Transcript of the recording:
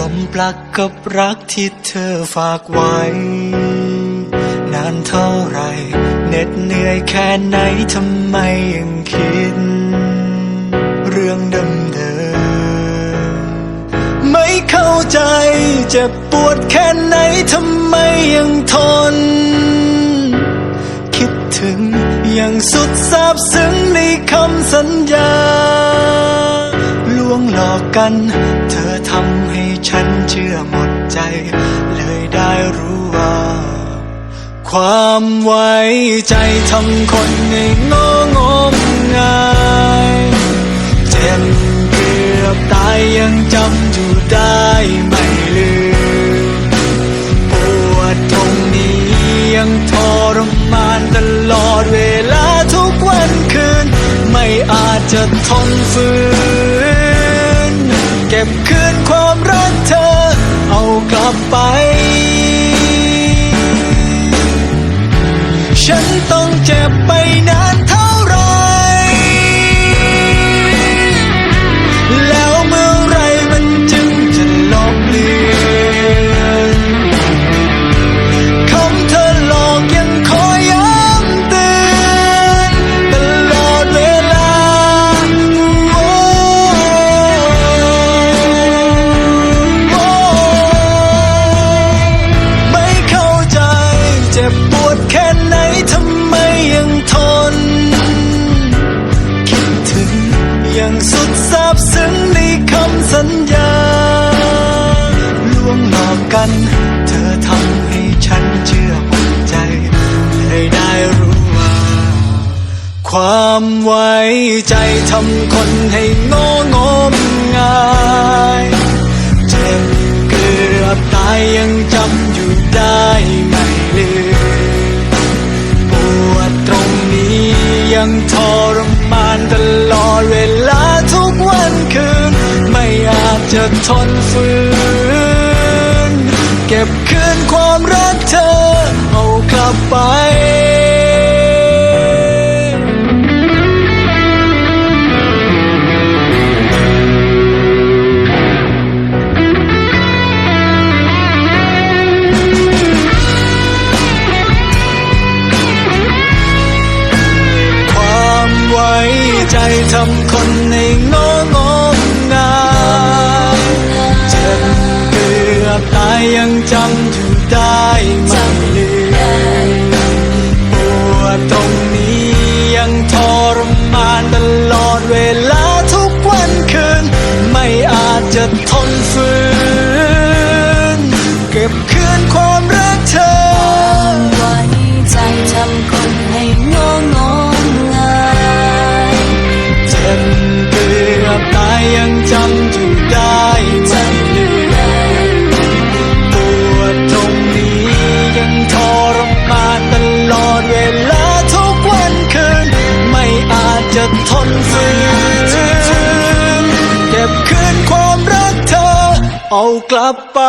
จมปลักกับรักที่เธอฝากไว้ นานเท่าไรเหน็ดเหนื่อยแค่ไหนทำไมยังคิด เรื่องเดิมๆไม่เข้าใจเจ็บปวดแค่ไหนทำไมยังทน คิดถึงย่างสุดซาบซึ้งในคำสัญญาลวงหลอกกัน เธอทำให้ ฉันเชื่อหมดใจ เลยได้รู้ว่า ความไว้ใจทำคนให้งองมงายเจ็บเกือบตายยังจำอยู่ได้ไม่ลืมปวดตรงนี้ยังทรมานตลอดเวลาทุกวันคืน ไม่อาจจะทนฝืน เก็บคืนความ กลับไป อย่างสุดซาบซึ้งในคำสัญญาลวงหลอกกัน เธอทำให้ฉันเชื่อหมดใจเลยได้รู้ว่า ความไว้ใจทำคนให้โง่งมงายเจ็บเกือบตายยังจำอยู่ได้ไม่ลืมปวดตรงนี้ยังทรมานตลอดเวลา จะทนฝืน เก็บคืนความรักเธอ เอากลับไปความไว้ใจทำคนให้งอง ยยังจำอยู่ได้ไม่ลืมปวดตรงนี้ยังทรมานตลอดเวลาทุกวันคืน ไม่อาจจะทนฝืน เก็บคืนความ ทนฝืนเก็บคืนความรักเธอ เอากลับไป